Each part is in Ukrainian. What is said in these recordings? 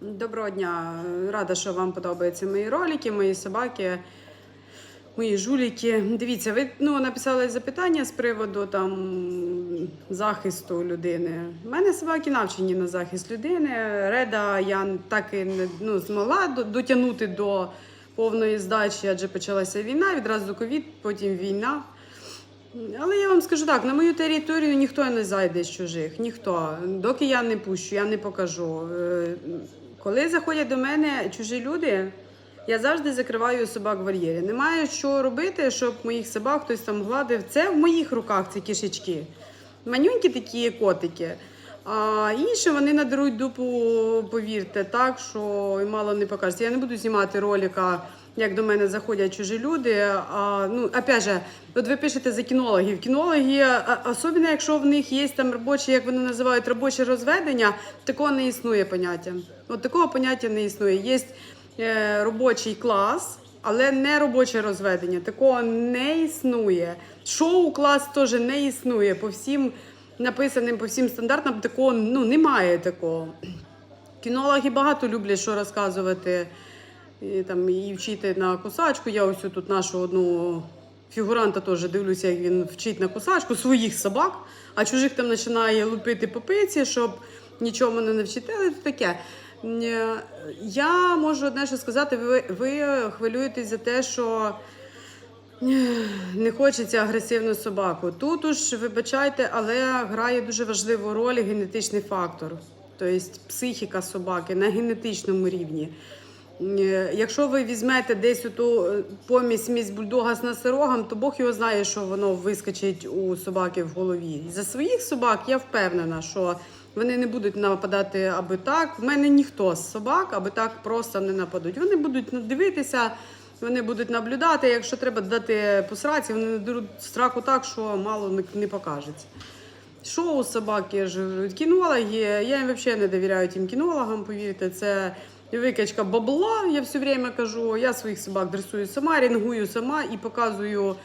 Доброго дня. Рада, що вам подобаються мої ролики, мої собаки, мої жуліки. Дивіться, ви ну, написали запитання з приводу там, захисту людини. У мене собаки навчені на захист людини. Реда я так і не ну, змогла дотягнути до повної здачі, адже почалася війна, відразу ковід, потім війна. Але я вам скажу так: на мою територію ніхто не зайде з чужих, ніхто. Доки я не пущу, я не покажу. Коли заходять до мене чужі люди, я завжди закриваю собак в вольєрі. Немає що робити, щоб моїх собак хтось там гладив. Це в моїх руках ці кішечки. Манюнькі такі котики. А інші вони надаруть дупу, повірте, так, що і мало не покажеться. Я не буду знімати ролика, як до мене заходять чужі люди. А, ну, опять же, от ви пишете за кінологів. Кінологи, особливо якщо в них є там робочі, як вони називають, робоче розведення, такого не існує поняття. От такого поняття не існує. Є е, робочий клас. Але не робоче розведення, такого не існує. Шоу клас теж не існує. По всім написаним, по всім стандартам такого ну, немає такого. Кінологи багато люблять що розказувати і, там, і вчити на кусачку. Я ось тут нашу одну фігуранта теж дивлюся, як він вчить на кусачку своїх собак, а чужих там починає лупити по пиці, щоб нічому не навчити. Але це таке. Е, Я можу одне що сказати, ви, ви хвилюєтесь за те, що не хочеться агресивну собаку. Тут уж вибачайте, але грає дуже важливу роль генетичний фактор, тобто психіка собаки на генетичному рівні. Е, Якщо ви візьмете десь ту помість місь бульдога з носорогом, то Бог його знає, що воно вискочить у собаки в голові. За своїх собак я впевнена, що вони не будуть нападати аби так. В мене ніхто з собак аби так просто не нападуть. Вони будуть дивитися, вони будуть наблюдати. Якщо треба дати посраці, вони надеруть страху так, що мало не, не покажеться. Шоу собаки ж кінологи. Я їм взагалі не довіряю тим кінологам, повірте, це викачка бабла, я все время кажу. Я своїх собак дресую сама, рінгую сама і показую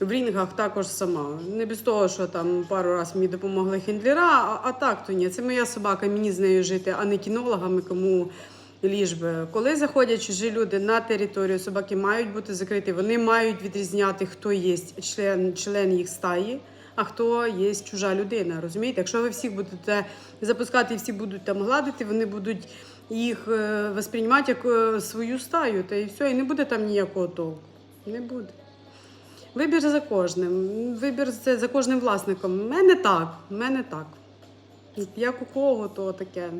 в рінгах також сама. Не без того, що там пару разів мені допомогли хендлера, а, а так то ні. Це моя собака, мені з нею жити, а не кінологами, кому ліж би. Коли заходять чужі люди на територію, собаки мають бути закриті. Вони мають відрізняти, хто є член, член їх стаї. А хто є чужа людина, розумієте? Якщо ви всіх будете запускати і всі будуть там гладити, вони будуть їх е, восприймати як е, свою стаю, та і все, і не буде там ніякого толку. Не буде. Вибір за кожним. Вибір це за кожним власником. У мене так, у мене так. Як у кого, то таке.